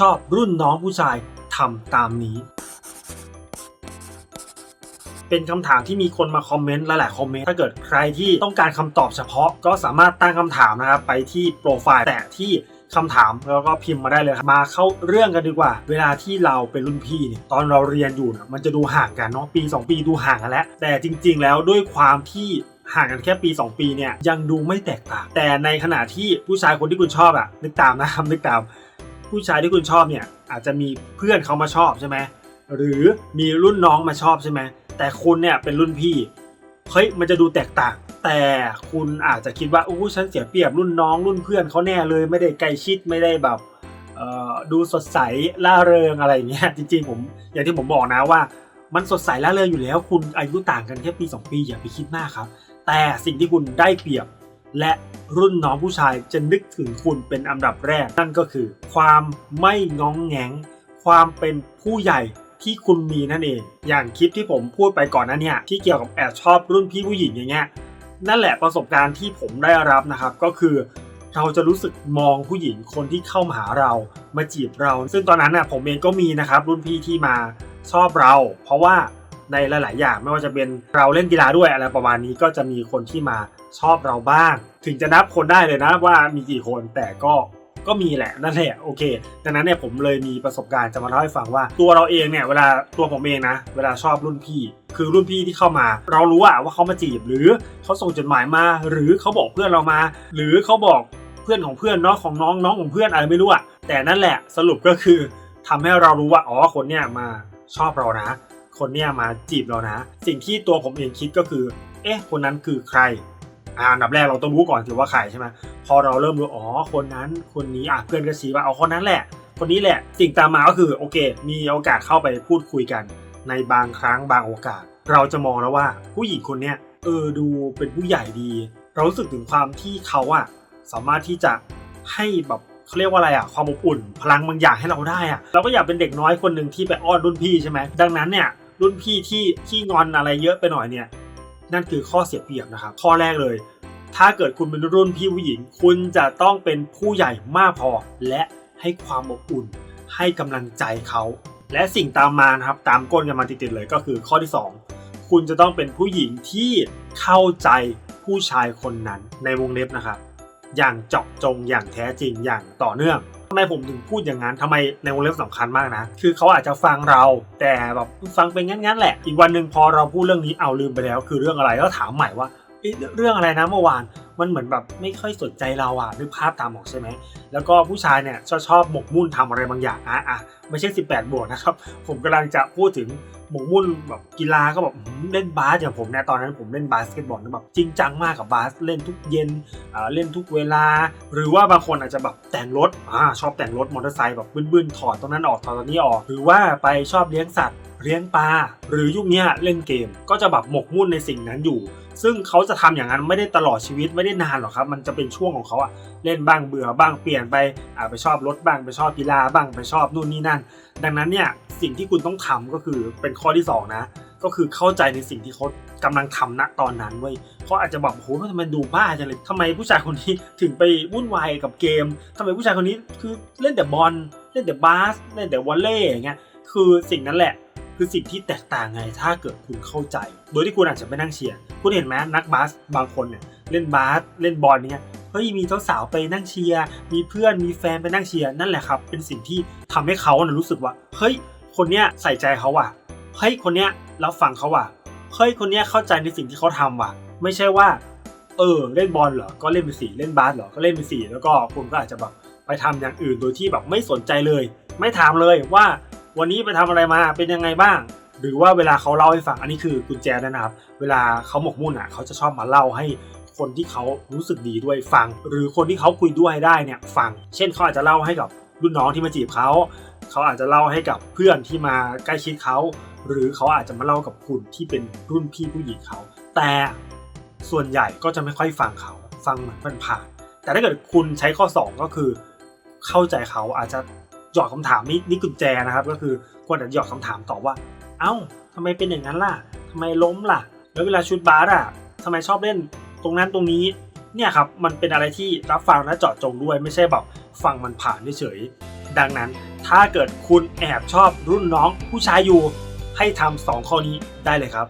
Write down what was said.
ชอบรุ่นน้องผู้ชายทำตามนี้ เป็นคำถามที่มีคนมาคอมเมนต์หลายๆคอมเมนต์ถ้าเกิดใครที่ต้องการคำตอบเฉพาะ ก็สามารถตั้งคำถามนะครับไปที่โปรไฟล์แต่ที่คำถามแล้วก็พิมพ์มาได้เลยครับมาเข้าเรื่องกันดีกว่า เวลาที่เราเป็นรุ่นพี่เนี่ยตอนเราเรียนอยู่เนี่ยมันจะดูห่างกันเนาะปี 2 ปีดูห่างกันแล้ว แต่จริง ๆ แล้วด้วยความที่ห่างกันแค่ปี 2 ปีเนี่ยยังดูไม่แตกต่าง แต่ในขณะที่ผู้ชายคนที่คุณชอบอะนึกตามนะครับนึกตาม ผู้ชายที่คุณชอบเนี่ยอาจจะมีเพื่อนเขามาชอบใช่ไหมหรือมีรุ่นน้องมาชอบใช่ไหมแต่คุณเนี่ยเป็นรุ่นพี่เฮ้ยมันจะดูแตกต่าง แต่คุณอาจจะคิดว่าโอ้ฉันเสียเปรียบรุ่นน้องรุ่นเพื่อนเขาแน่เลยไม่ได้ใกล้ชิดไม่ได้แบบดูสดใสล่าเริงอะไรอย่างเงี้ยจริง ๆ ผมอย่างที่ผมบอกนะว่า มันสดใสล่าเริงอยู่แล้ว คุณอายุต่างกันแค่ปี 2 ปีอย่าไปคิดมากครับ แต่สิ่งที่คุณได้เปรียบ และรุ่นน้องผู้ชายจะนึกถึงคุณเป็นอันดับแรก นั่นก็คือ ความไม่ง้องแงง ความเป็นผู้ใหญ่ที่คุณมีนั่นเอง อย่างคลิปที่ผมพูดไปก่อนนั้นเนี่ยที่เกี่ยวกับแอบชอบรุ่นพี่ผู้หญิงอย่างเงี้ยนั่นแหละประสบการณ์ที่ผมได้รับนะครับก็คือ เราจะรู้สึกมองผู้หญิงคนที่เข้ามาหาเรามาจีบเรา ซึ่งตอนนั้นน่ะผมเองก็มีนะครับรุ่นพี่ที่มาชอบเรา เพราะว่า ในหลาย ๆ อย่าง ไม่ว่าจะเป็นเราเล่นกีฬาด้วยอะไรประมาณนี้ก็จะมีคนที่มาชอบเราบ้าง ถึงจะนับคนได้เลยนะว่ามีกี่คนแต่ก็ก็มีแหละนั่นแหละโอเคดังนั้นเนี่ยผมเลยมีประสบการณ์จะมาเล่าให้ฟังว่า ตัวเราเองเนี่ยเวลาตัวผมเองนะเวลาชอบรุ่นพี่ คือรุ่นพี่ที่เข้ามา เรารู้อะว่าเขามาจีบ หรือเขาส่งจดหมายมา หรือเขาบอกเพื่อนเรามา หรือเขาบอกเพื่อนของเพื่อนเนาะของน้องน้องของเพื่อนอะไรไม่รู้อะแต่นั่นแหละสรุปก็คือทำให้เรารู้ว่าอ๋อคนเนี่ยมาชอบเรานะ คนเนี่ยมาจีบเรานะ สิ่งที่ตัวผมเองคิดก็คือ เอ๊ะ คนนั้นคือใครอ่าอันดับแรกเราต้องรู้ก่อนถือว่าใครใช่ไหมพอเราเริ่มรู้อ๋อคนนั้นคนนี้อะเพื่อนก็ชี้ว่าเอาคนนั้นแหละ คนนี้แหละ สิ่งตามมาก็คือโอเค มีโอกาสเข้าไปพูดคุยกัน ในบางครั้งบางโอกาส เราจะมองแล้วว่าผู้หญิงคนเนี้ยเออดูเป็นผู้ใหญ่ดี เรารู้สึกถึงความที่เขาอะสามารถที่จะให้แบบเขาเรียกว่าอะไรอะความอบอุ่น พลังบางอย่างให้เราได้อะเราก็อยากเป็นเด็กน้อยคนหนึ่งที่ไปอ้อนรุ่นพี่ใช่ไหมดังนั้นเนี่ย รุ่นพี่ที่ที่งอนอะไรเยอะไปหน่อยเนี่ย นั่นคือข้อเสียเปรียบนะครับ ข้อแรกเลย ถ้าเกิดคุณเป็นรุ่นพี่ผู้หญิง คุณจะต้องเป็นผู้ใหญ่มากพอ และให้ความอบอุ่น ให้กำลังใจเขา และสิ่งตามมานะครับตามก้นกันมาติดๆเลยก็คือข้อที่ 2 คุณจะต้องเป็นผู้หญิงที่เข้าใจผู้ชายคนนั้นในวงเล็บนะครับ อย่างเจาะจงอย่างแท้จริงอย่างต่อเนื่อง ทำไมผมถึงพูดอย่างนั้นทำไมในวงเล็บสำคัญมากนะ คือเขาอาจจะฟังเราแต่แบบฟังเป็นงั้นๆแหละ อีกวันหนึ่งพอเราพูดเรื่องนี้เอาลืมไปแล้ว คือเรื่องอะไรก็ถามใหม่ว่าเรื่องอะไรนะเมื่อวานมันเหมือนแบบไม่ค่อยสนใจเราอะนึกภาพตามออกใช่ไหมแล้วก็ผู้ชายเนี่ยชอบชอบหมกมุ่นทำอะไรบางอย่างอะอะไม่ใช่ 18 บวกนะครับ ผมกำลังจะพูดถึง หมกมุ่นแบบกีฬาก็แบบเล่นบาสอย่างผมเนี่ยตอนนั้นผมเล่นบาสเกตบอลแบบจริงจังมากกับบาสเล่นทุกเย็นเล่นทุกเวลา หรือว่าบางคนอาจจะแบบแต่งรถอชอบแต่งรถมอเตอร์ไซค์แบบบึ้นๆถอดตรงนั้นออกถอดตรงนี้ออก หรือว่าไปชอบเลี้ยงสัตว์เลี้ยงปลาหรือยุคนี้เล่นเกม ก็จะแบบหมกมุ่นในสิ่งนั้นอยู่ ซึ่งเขาจะทำอย่างนั้นไม่ได้ตลอดชีวิตไม่ได้นานหรอกครับ มันจะเป็นช่วงของเขาอะเล่นบ้างเบื่อบ้างเปลี่ยนไปอ่าไปชอบรถบ้างไปชอบกีฬาบ้างไปชอบนู่นนี่นั่น ดังนั้นเนี่ย สิ่งที่คุณต้องทำก็คือเป็นข้อที่สองนะ ก็คือเข้าใจในสิ่งที่เขากำลังทำณตอนนั้นเว้ยเขาอาจจะแบบโหทำไมดูบ้าจังเลยทำไมผู้ชายคนนี้ถึงไปวุ่นวายกับเกมทำไมผู้ชายคนนี้คือเล่นแต่บอลเล่นแต่บาสเล่นแต่วอลเลย์อย่างเงี้ยคือสิ่งนั้นแหละคือสิ่งที่แตกต่างไงถ้าเกิดคุณเข้าใจ โดยที่คุณอาจจะไม่นั่งเชียร์คุณเห็นไหมนักบาสบางคนเนี่ยเล่นบาสเล่นบอลเนี่ยเฮ้ยมีสาวไปนั่งเชียร์มีเพื่อนมีแฟนไปนั่งเชียร์นั่นแหละครับ เป็นสิ่งที่ทำให้เขานะรู้สึกว่าเฮ้ย คนเนี้ยใส่ใจเขาว่ะเฮ้ยคนเนี้ยรับฟังเขาว่ะเฮ้ยคนเนี้ยเข้าใจในสิ่งที่เขาทำว่ะ ไม่ใช่ว่า เออเล่นบอลเหรอก็เล่นไปสี่เล่นบาสเหรอก็เล่นไปสี่แล้วก็คุณก็อาจจะแบบไปทำอย่างอื่นโดยที่แบบไม่สนใจเลย ไม่ถามเลยว่า วันนี้ไปทำอะไรมาเป็นยังไงบ้าง หรือว่าเวลาเขาเล่าให้ฟังอันนี้คือกุญแจนะครับ เวลาเขาหมกมุ่นอะเขาจะชอบมาเล่าให้คนที่เขารู้สึกดีด้วยฟัง หรือคนที่เขาคุยด้วยได้เนี่ยฟัง เช่นเขาอาจจะเล่าให้กับรุ่นน้องที่มาจีบเขา เขาอาจจะเล่าให้กับเพื่อนที่มาใกล้ชิดเขา หรือเขาอาจจะมาเล่ากับคุณที่เป็นรุ่นพี่ผู้หญิงเขา แต่ส่วนใหญ่ก็จะไม่ค่อยฟังเขา ฟังเหมือนมันผ่านๆแต่ถ้าเกิดคุณใช้ข้อ 2 ก็คือ เข้าใจเขาอาจจะหยอดคำถามนี่นี่กุญแจนะครับ ก็คือควรจะหยอดคำถามตอบว่า เอ้าทำไมเป็นอย่างนั้นล่ะทำไมล้มล่ะ แล้วเวลาชุดบาสอะทำไมชอบเล่นตรงนั้นตรงนี้เนี่ยครับ มันเป็นอะไรที่รับฟังและเจาะจงด้วยไม่ใช่แบบฟังมันผ่านเฉยๆดังนั้น ถ้าเกิดคุณแอบชอบรุ่นน้องผู้ชายอยู่ ให้ทำสองข้อนี้ได้เลยครับ